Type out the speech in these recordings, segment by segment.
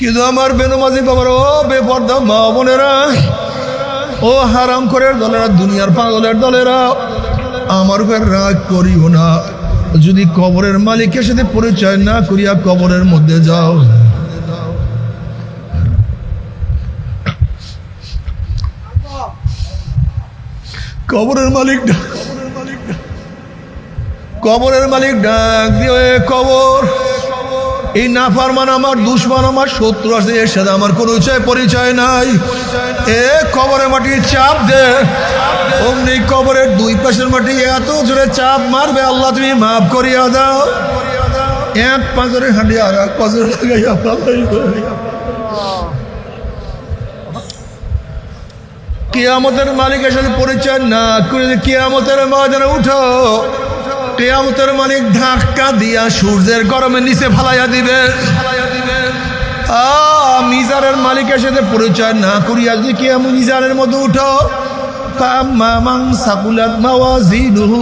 কিন্তু আমার বেনমাজি বাবার ও বেপর্দা মা বোনেরা, ও হারাম করে দলেরা, দুনিয়ার পাগলের দলেরা, আমার উপর রাগ করিও না। যদি কবরের মালিকের সাথে পরিচয় না করিয়া কবরের মধ্যে যাও। কবরের মালিক কবরের মালিক ডাক দিয়ে "এ কবর এই নাফারমান আমার, দুশ্মন আমার, শত্রু আছে, এর সাথে আমার কোনো পরিচয় নাই। এ কবরের মাটি চাপ দে। অমনি কবরের দুই পাশের মাটি এত জোরে চাপ মারবে, আল্লাহ তুমি মাফ করিয়া দাও। এক পাঁচরে হাঁটি আর এক পাঁচরে কিয়ামতের মালিকের সাথে পরিচয় না করে কিয়ামতের ময়দানে উঠো কেয়ামতের মালিক ধাক্কা দিয়া সূর্যের গরমে নিচে ফালাইয়া দিবে। মিজারের মালিকের সাথে পরিচয় না করিয়া যদি কেয়াম মিজারের মধ্যে উঠো। মাওয়াজিনুহু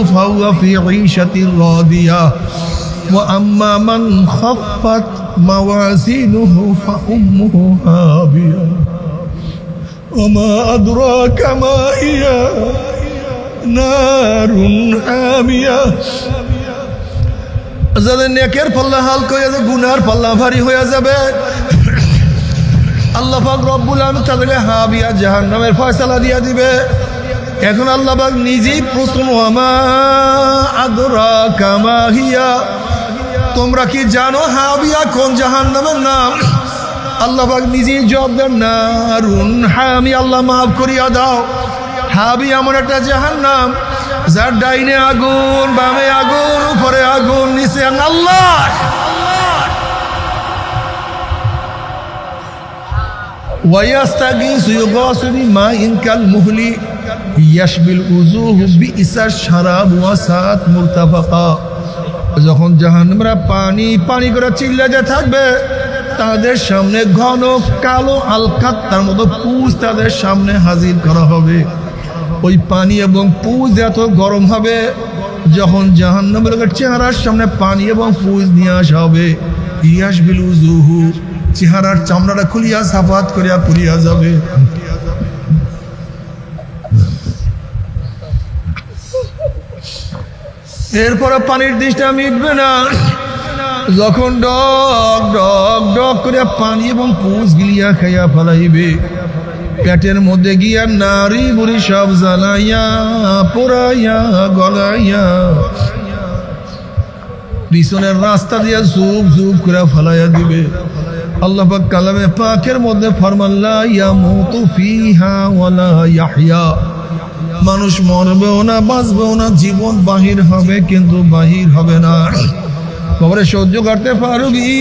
যাদের নেকের পাল্লা হালকা হয়ে যাবে গুনার পাল্লা ভারী হয়ে যাবে। আল্লাহ পাক রব্বুল আলম তাদেরকে হাবিয়া জাহান নামের ফয়সালা দিয়া দিবে। এখন আল্লাহ নিজেই প্রশ্ন আমা তোমরা কি জানো হাবিয়া কোন জাহান নামের নাম? আল্লাহ নিজেই জবাব দেন না রুন হ্যাঁ আমি আল্লাহ মাফ করিয়া দাও। হাবি এমন একটা জাহান নাম যার ডাইনে আগুন বামে আগুন উপরে আগুন নিচে আগুন। আল্লাহ ويستغيث يغاث بماء كالمهل يشبه الوجوه بئس الشراب وساءت مرتفقا যখন জাহান্নামরা পানি পানি করে চিল্লাতে থাকবে তাদের সামনে ঘন কালো আলকাত্তার মতো পুজ তাদের সামনে হাজির করা হবে ওই পানি এবং পুজ এত গরম হবে যখন জাহান্নামের চেহারার সামনে পানি এবং পুজ নিয়ে আসা হবে। ইয়াস বিলু জুহু চেহারার চামড়াটা খুলিয়া সাফাত করিয়া পুরিয়া যাবে। এরপরে পানির দিশটা মিটবে না। যখন ডক ডক ডক করিয়া পানি এবং পুষ গিলিয়া খাইয়া ফেলাইবে। পেটের মধ্যে গিয়া নারী বুড়ি সব জ্বালাইয়া, পোড়াইয়া, গলাইয়া। পিছনের রাস্তা দিয়ে জুব জুব করে ফেলাইয়া দিবে। আল্লাহ পাক কালামে পাকের মধ্যে ফরমাল্লা ইয়ামুতু ফিহা ওয়ালা ইয়াহইয়া মানুষ মরবেও না, বাঁচবেও না, জীবন বাহির হবে কিন্তু বাহির হবে না। খবরে সহ্য করতে পারবি।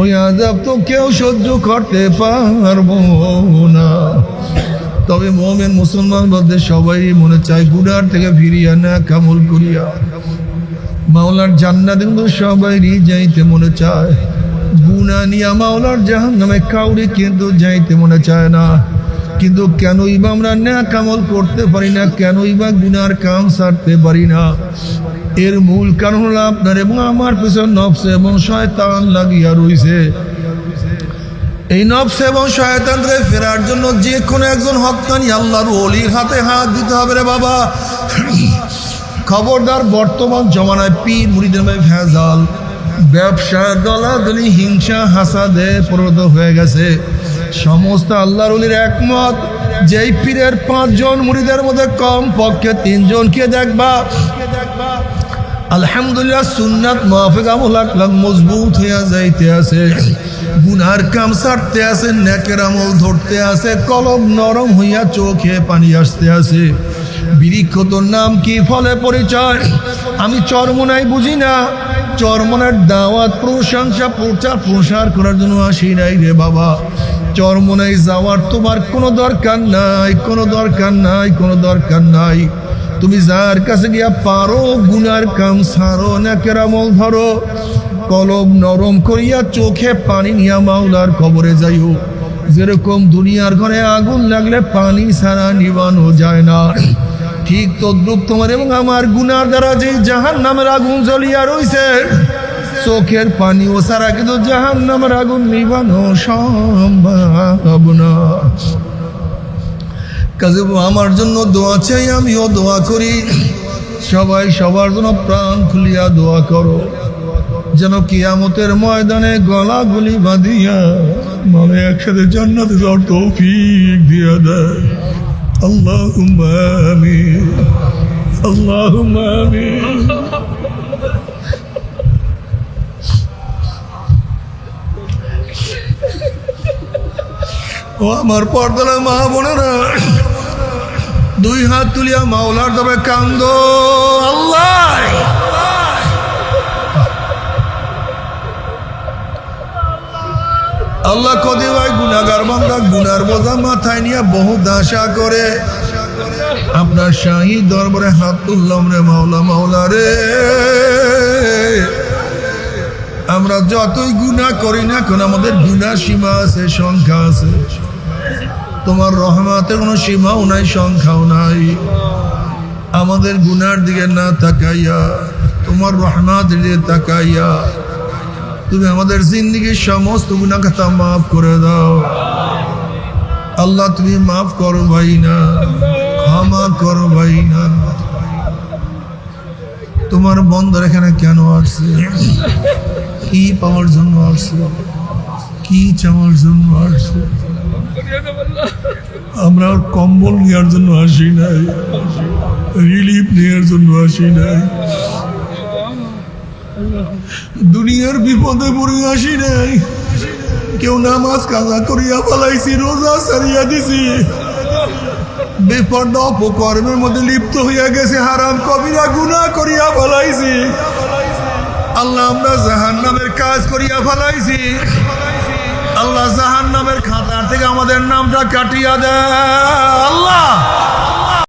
ওই আজাব তো কেউ সহ্য করতে পারব না। তবে মোমেন মুসলমান বলতে সবাই মনে চায় গুনার থেকে ফিরিয়া না কামল করিয়া। মাওলার জান্নাত কিন্তু সবাইরই যাইতে মনে চায়। গুনা নিয়া মাওলার জাহান নামে কাউরি কিন্তু যাইতে মনে চায় না। কিন্তু কেনই বা আমরা না কামল করতে পারি না, কেনই বা গুনার কাম সারতে পারি না। এর মূল কারণ হলো আপনার এবং আমার পিছন নফস এবং শয়তান লাগিয়া রইছে। এই নফস এবং শয়তান থেকে ফেরার জন্য যে কোনো একজন হকানি আল্লাহর অলির হাতে হাত দিতে হবে রে বাবা। খবরদার বর্তমান জমানায় পীর মুড়িদের ভাই ভেজাল ব্যবসা দলাদলি, হিংসা, হাসাদে পরিণত হয়ে গেছে। সমস্ত আল্লাহর অলির একমত, যেই পীরের পাঁচজন মুড়িদের মধ্যে কম পক্ষে তিনজনকে দেখবা দেখবা। আলহামদুলিল্লাহ সুন্নাত মাহফিক আমল আকলাক মজবুত হইয়া যাইতে আছে। গুনার কাম সারতে আছে, নেকের আমল ধরতে আছে, কলম নরম হইয়া চোখে পানি আসতে আছে। বৃক্ষ তোর নাম কি ফলে পরিচয়? আমি চরমনাই বুঝি না। চরমনার দাওয়াত, প্রশংসা, প্রচার, প্রসার করার জন্য আসি নাই রে বাবা। চরমনাই যাওয়ার তোমার কোনো দরকার নাই, কোনো দরকার নাই, কোনো দরকার নাই। তুমি যার কাছে গিয়া পারো, গুনার কাম সারো না কেরামল ধরো। কলম নরম করিয়া চোখে পানি নিয়া মাওলার খবরে যাইও। যেরকম দুনিয়ার ঘরে আগুন লাগলে পানি ছাড়া নিবানো যায় না। ঠিক তদ্রুপ তোমার এবং আমার গুনার দ্বারা যে জাহান নামের আগুন জ্বলিয়া রইছে, চোখের পানি ও সারা কিন্তু জাহান নামের আগুন নিবানো সম্ভব না। কাজে আমার জন্য দোয়া চাই, আমিও দোয়া করি। সবাই সবার জন্য প্রাণ খুলিয়া দোয়া করো। যেন কিয়ামতের ময়দানে গলাগুলি বাঁধিয়া মানে একসাথে জান্নাতে যাওয়ার তৌফিক দিয়া দেয়। আল্লাহ আল্লাহ ও আমার পর্দার মা বোনেরা, দুই হাত তুলিয়া মাওলার তবে কান্দ। আল্লাহ! আল্লাহ কদে ভাই গুনাগার বান্দা গুনার বোঝা মাথায় নিয়ে বহু দাসা করে। আপনার শাহী দরবারে হাত তুললাম রে মাওলা মাওলা রে। আমরা যতই গুণা করি না কেন, আমাদের গুণা সীমা আছে, সংখ্যা আছে। তোমার রহমাতে কোনো সীমাও নাই, সংখ্যাও নাই। আমাদের গুনার দিকে না তাকাইয়া, তোমার রহমাতের দিকে তাকাইয়া, তুমি আমাদের জিন্দিগির সমস্ত গুণা কথা মাফ করে দাও। আল্লাহ, তুমি মাফ করো ভাই না ক্ষমা করো ভাই না তোমার বন্ধর এখানে কেন আসছে? কি পাওয়ার জন্য আসছে? কি চাওয়ার জন্য আসছে? আমরা ওর কম্বল নেওয়ার জন্য আসি নাই। রিলিফ নেওয়ার জন্য আসি নাই। দুনিয়ার বিপদে পড়ে আসি নাই। কেউ নামাজ কাজা করিয়া পালাইছি রোজা সারিয়া দিছি। বিপদ অপকর্মের মধ্যে লিপ্ত হইয়া গেছে, হারাম কবিরা গুনাহ করিয়া পালাইছি আল্লাহ আমরা জাহান নামের কাজ করিয়া ফেলাইছি। আল্লাহ জাহান নামের খাতার থেকে আমাদের নামটা কাটিয়া দেয় আল্লাহ!